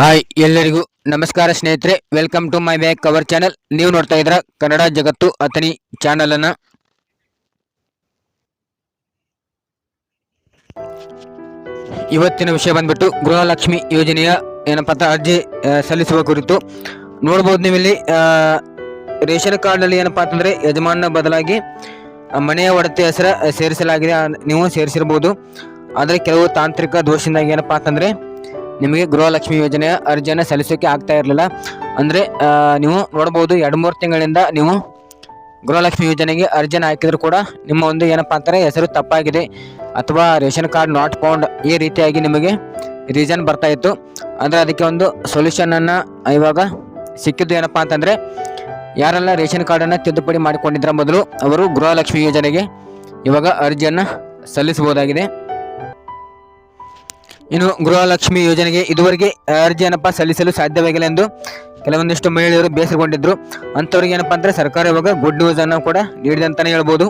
Hi ಎಲ್ಲರಿಗೂ ನಮಸ್ಕಾರ ಸ್ನೇಹಿತರೆ. Welcome to my back cover channel ನೀವು ನೋಡ್ತಾ ಇದ್ರ ಕನ್ನಡ ಜಗತ್ತು ಅತನಿ ಚಾನಲ್ ಅನ್ನ. ಇವತ್ತಿನ ವಿಷಯ ಬಂದ್ಬಿಟ್ಟು ಗೃಹಲಕ್ಷ್ಮಿ ಯೋಜನೆಯ ಏನಪ್ಪಾ ಅಂತ ಅರ್ಜಿ ಸಲ್ಲಿಸುವ ಕುರಿತು. ನೋಡ್ಬೋದು ನೀವು ಇಲ್ಲಿ ಆ, ರೇಷನ್ ಕಾರ್ಡ್ನಲ್ಲಿ ಏನಪ್ಪಾ ಅಂತಂದ್ರೆ ಯಜಮಾನ ಬದಲಾಗಿ ಮನೆಯ ಒಡತಿ ಹೆಸರ ಸೇರಿಸಲಾಗಿದೆ ನೀವು ಸೇರಿಸಿರ್ಬೋದು. ಆದರೆ ಕೆಲವು ತಾಂತ್ರಿಕ ದೋಷದಿಂದಾಗಿ ಏನಪ್ಪಾ ಅಂತಂದ್ರೆ ನಿಮಗೆ ಗೃಹಲಕ್ಷ್ಮಿ ಯೋಜನೆಯ ಅರ್ಜಿಯನ್ನು ಸಲ್ಲಿಸೋಕೆ ಆಗ್ತಾ ಇರಲಿಲ್ಲ. ಅಂದರೆ ನೀವು ನೋಡ್ಬೋದು ಎರಡು ಮೂರು ತಿಂಗಳಿಂದ ನೀವು ಗೃಹಲಕ್ಷ್ಮಿ ಯೋಜನೆಗೆ ಅರ್ಜಿಯನ್ನು ಹಾಕಿದ್ರು ಕೂಡ ನಿಮ್ಮ ಒಂದು ಏನಪ್ಪಾ ಅಂತಾರೆ ಹೆಸರು ತಪ್ಪಾಗಿದೆ. ಅಥವಾ ರೇಷನ್ ಕಾರ್ಡ್ ನಾಟ್ ಪೌಂಡ್ ಈ ರೀತಿಯಾಗಿ ನಿಮಗೆ ರೀಸನ್ ಬರ್ತಾ ಇತ್ತು. ಅಂದರೆ ಅದಕ್ಕೆ ಒಂದು ಸೊಲ್ಯೂಷನನ್ನು ಇವಾಗ ಸಿಕ್ಕಿದ್ದು ಏನಪ್ಪ ಅಂತಂದರೆ, ಯಾರೆಲ್ಲ ರೇಷನ್ ಕಾರ್ಡನ್ನು ತಿದ್ದುಪಡಿ ಮಾಡಿಕೊಂಡಿದ್ದರ ಮೊದಲು ಅವರು ಗೃಹಲಕ್ಷ್ಮಿ ಯೋಜನೆಗೆ ಇವಾಗ ಅರ್ಜಿಯನ್ನು ಸಲ್ಲಿಸಬಹುದಾಗಿದೆ. ಇನ್ನು ಗೃಹಲಕ್ಷ್ಮಿ ಯೋಜನೆಗೆ ಇದುವರೆಗೆ ಅರ್ಜಿಯನ್ನಪ್ಪ ಸಲ್ಲಿಸಲು ಸಾಧ್ಯವಾಗಿಲ್ಲ ಎಂದು ಕೆಲವೊಂದಿಷ್ಟು ಮಹಿಳೆಯರು ಬೇಸರಗೊಂಡಿದ್ರು. ಅಂಥವ್ರಿಗೆ ಏನಪ್ಪಾ ಅಂದ್ರೆ ಸರ್ಕಾರ ಇವಾಗ ಗುಡ್ ನ್ಯೂಸ್ ಅನ್ನು ಕೂಡ ನೀಡಿದೆ ಅಂತಲೇ ಹೇಳ್ಬೋದು.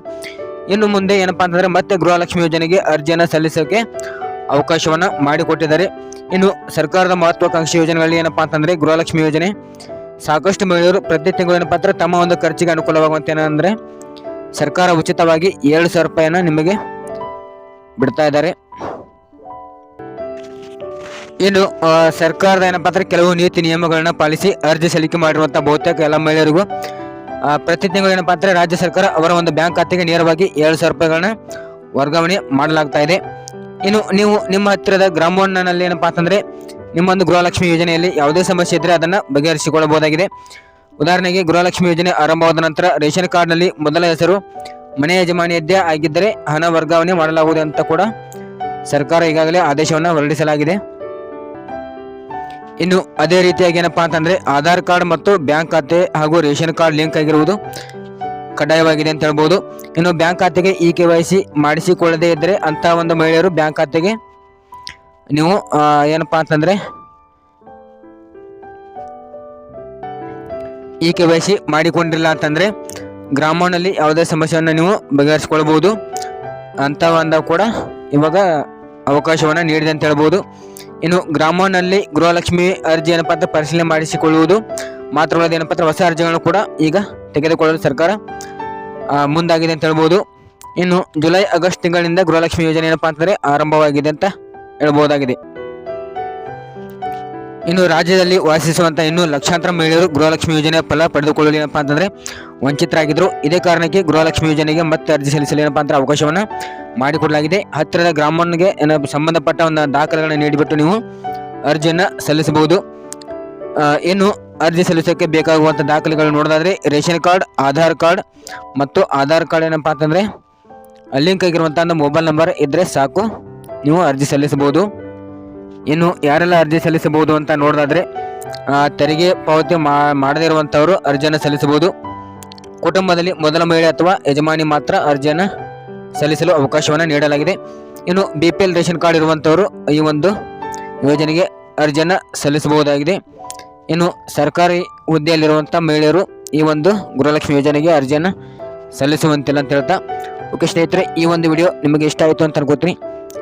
ಇನ್ನು ಮುಂದೆ ಏನಪ್ಪಾ ಅಂತಂದರೆ ಮತ್ತೆ ಗೃಹಲಕ್ಷ್ಮಿ ಯೋಜನೆಗೆ ಅರ್ಜಿಯನ್ನು ಸಲ್ಲಿಸೋಕೆ ಅವಕಾಶವನ್ನ ಮಾಡಿಕೊಟ್ಟಿದ್ದಾರೆ. ಇನ್ನು ಸರ್ಕಾರದ ಮಹತ್ವಾಕಾಂಕ್ಷಿ ಯೋಜನೆಗಳಲ್ಲಿ ಏನಪ್ಪಾ ಅಂತಂದರೆ ಗೃಹಲಕ್ಷ್ಮಿ ಯೋಜನೆ. ಸಾಕಷ್ಟು ಮಹಿಳೆಯರು ಪ್ರತಿ ತಿಂಗಳು ಏನಪ್ಪಾ ಅಂದರೆ ತಮ್ಮ ಒಂದು ಖರ್ಚಿಗೆ ಅನುಕೂಲವಾಗುವಂತೆ ಏನಂದ್ರೆ ಸರ್ಕಾರ ಉಚಿತವಾಗಿ ಏಳು ಸಾವಿರ ರೂಪಾಯಿಯನ್ನು ನಿಮಗೆ ಬಿಡ್ತಾ ಇದ್ದಾರೆ. ಇನ್ನು ಸರ್ಕಾರದ ಏನಪ್ಪ ಅಂದರೆ ಕೆಲವು ನೀತಿ ನಿಯಮಗಳನ್ನ ಪಾಲಿಸಿ ಅರ್ಜಿ ಸಲ್ಲಿಕೆ ಮಾಡಿರುವಂಥ ಬಹುತೇಕ ಎಲ್ಲ ಮಹಿಳೆಯರಿಗೂ ಪ್ರತಿ ತಿಂಗಳು ಏನಪ್ಪ ಅಂದರೆ ರಾಜ್ಯ ಸರ್ಕಾರ ಅವರ ಒಂದು ಬ್ಯಾಂಕ್ ಖಾತೆಗೆ ನೇರವಾಗಿ ಏಳು ಸಾವಿರ ರೂಪಾಯಿಗಳನ್ನ ವರ್ಗಾವಣೆ ಮಾಡಲಾಗ್ತಾ ಇದೆ. ಇನ್ನು, ನೀವು ನಿಮ್ಮ ಹತ್ತಿರದ ಗ್ರಾಮವನ್ನಲ್ಲಿ ಏನಪ್ಪಾ ಅಂತಂದರೆ ನಿಮ್ಮ ಒಂದು ಗೃಹಲಕ್ಷ್ಮಿ ಯೋಜನೆಯಲ್ಲಿ ಯಾವುದೇ ಸಮಸ್ಯೆ ಇದ್ದರೆ ಅದನ್ನು ಬಗೆಹರಿಸಿಕೊಳ್ಳಬಹುದಾಗಿದೆ. ಉದಾಹರಣೆಗೆ, ಗೃಹಲಕ್ಷ್ಮಿ ಯೋಜನೆ ಆರಂಭವಾದ ನಂತರ ರೇಷನ್ ಕಾರ್ಡ್ನಲ್ಲಿ ಮೊದಲ ಹೆಸರು ಮನೆ ಯಜಮಾನಿಯದ್ದೇ ಆಗಿದ್ದರೆ ಹಣ ವರ್ಗಾವಣೆ ಮಾಡಲಾಗುವುದು ಅಂತ ಕೂಡ ಸರ್ಕಾರ ಈಗಾಗಲೇ ಆದೇಶವನ್ನು ಹೊರಡಿಸಲಾಗಿದೆ. ಇನ್ನು ಅದೇ ರೀತಿಯಾಗಿ ಏನಪ್ಪಾ ಅಂತಂದ್ರೆ ಆಧಾರ್ ಕಾರ್ಡ್ ಮತ್ತು ಬ್ಯಾಂಕ್ ಖಾತೆ ಹಾಗೂ ರೇಷನ್ ಕಾರ್ಡ್ ಲಿಂಕ್ ಆಗಿರುವುದು ಕಡ್ಡಾಯವಾಗಿದೆ ಅಂತ ಹೇಳ್ಬೋದು. ಇನ್ನು ಬ್ಯಾಂಕ್ ಖಾತೆಗೆ ಇ ಕೆ ವೈ ಸಿ ಮಾಡಿಸಿಕೊಳ್ಳದೇ ಇದ್ದರೆ ಅಂತ ಒಂದು ಮಹಿಳೆಯರು ಬ್ಯಾಂಕ್ ಖಾತೆಗೆ ನೀವು ಏನಪ್ಪಾ ಅಂತಂದ್ರೆ ಇ ಕೆ ವೈ ಸಿ ಮಾಡಿಕೊಂಡಿಲ್ಲ ಅಂತಂದ್ರೆ ಗ್ರಾಮನಲ್ಲಿ ಯಾವುದೇ ಸಮಸ್ಯೆಯನ್ನು ನೀವು ಬಗೆಹರಿಸಿಕೊಳ್ಬಹುದು ಅಂತ ಒಂದು ಕೂಡ ಇವಾಗ ಅವಕಾಶವನ್ನು ನೀಡಿದೆ ಅಂತ ಹೇಳ್ಬೋದು. ಇನ್ನು ಗ್ರಾಮನಲ್ಲಿ ಗೃಹಲಕ್ಷ್ಮಿ ಅರ್ಜಿ ಏನಪ್ಪಾ ಪರಿಶೀಲನೆ ಮಾಡಿಸಿಕೊಳ್ಳುವುದು. ಮಾತ್ರವಲ್ಲದೆ ಏನಪ್ಪಾ ಹೊಸ ಅರ್ಜಿಗಳನ್ನು ಕೂಡ ಈಗ ತೆಗೆದುಕೊಳ್ಳಲು ಸರ್ಕಾರ ಮುಂದಾಗಿದೆ ಅಂತ ಹೇಳ್ಬೋದು. ಇನ್ನು ಜುಲೈ ಆಗಸ್ಟ್ ತಿಂಗಳಿನಿಂದ ಗೃಹಲಕ್ಷ್ಮಿ ಯೋಜನೆ ಏನಪ್ಪಾ ಅಂತಂದರೆ ಆರಂಭವಾಗಿದೆ ಅಂತ ಹೇಳ್ಬೋದಾಗಿದೆ. ಇನ್ನು ರಾಜ್ಯದಲ್ಲಿ ವಾಸಿಸುವಂತ ಇನ್ನು ಲಕ್ಷಾಂತರ ಮಹಿಳೆಯರು ಗೃಹಲಕ್ಷ್ಮಿ ಯೋಜನೆ ಫಲ ಪಡೆದುಕೊಳ್ಳಲು ಏನಪ್ಪಾ ಅಂತಂದ್ರೆ ವಂಚಿತರಾಗಿದ್ರು. ಇದೇ ಕಾರಣಕ್ಕೆ ಗೃಹಲಕ್ಷ್ಮಿ ಯೋಜನೆಗೆ ಮತ್ತೆ ಅರ್ಜಿ ಸಲ್ಲಿಸಲು ಏನಪ್ಪಾ ಅಂದ್ರೆ ಅವಕಾಶವನ್ನು ಮಾಡಿಕೊಡಲಾಗಿದೆ. ಹತ್ತಿರದ ಗ್ರಾಮಗೆ ಸಂಬಂಧಪಟ್ಟ ಒಂದು ದಾಖಲೆಗಳನ್ನು ನೀಡಿಬಿಟ್ಟು ನೀವು ಅರ್ಜಿಯನ್ನು ಸಲ್ಲಿಸಬಹುದು. ಇನ್ನು ಅರ್ಜಿ ಸಲ್ಲಿಸೋಕೆ ಬೇಕಾಗುವಂಥ ದಾಖಲೆಗಳು ನೋಡೋದಾದ್ರೆ ರೇಷನ್ ಕಾರ್ಡ್, ಆಧಾರ್ ಕಾರ್ಡ್ ಮತ್ತು ಆಧಾರ್ ಕಾರ್ಡ್ ಏನಪ್ಪಾ ಅಂತಂದ್ರೆ ಲಿಂಕ್ ಆಗಿರುವಂಥ ಒಂದು ಮೊಬೈಲ್ ನಂಬರ್ ಇದ್ರೆ ಸಾಕು. ನೀವು ಅರ್ಜಿ ಸಲ್ಲಿಸಬಹುದು. ಇನ್ನು ಯಾರೆಲ್ಲ ಅರ್ಜಿ ಸಲ್ಲಿಸಬಹುದು ಅಂತ ನೋಡೋದಾದ್ರೆ ತೆರಿಗೆ ಪಾವತಿ ಮಾಡದೇ ಇರುವಂಥವರು ಅರ್ಜಿಯನ್ನು ಸಲ್ಲಿಸಬಹುದು. ಕುಟುಂಬದಲ್ಲಿ ಮೊದಲ ಮಹಿಳೆ ಅಥವಾ ಯಜಮಾನಿ ಮಾತ್ರ ಅರ್ಜಿಯನ್ನು ಸಲ್ಲಿಸಲು ಅವಕಾಶವನ್ನು ನೀಡಲಾಗಿದೆ. ಇನ್ನು B P L ration card ಇರುವಂಥವರು ಈ ಒಂದು ಯೋಜನೆಗೆ ಅರ್ಜಿಯನ್ನು ಸಲ್ಲಿಸಬಹುದಾಗಿದೆ. ಇನ್ನು ಸರ್ಕಾರಿ ಹುದ್ದೆಯಲ್ಲಿರುವಂಥ ಮಹಿಳೆಯರು ಈ ಒಂದು ಗೃಹಲಕ್ಷ್ಮಿ ಯೋಜನೆಗೆ ಅರ್ಜಿಯನ್ನು ಸಲ್ಲಿಸುವಂತಿಲ್ಲ ಅಂತ ಹೇಳ್ತಾ. ಓಕೆ ಸ್ನೇಹಿತರೆ, ಈ ಒಂದು ವಿಡಿಯೋ ನಿಮಗೆ ಇಷ್ಟ ಆಯಿತು ಅಂತ ಅನ್ಕೋತೀನಿ.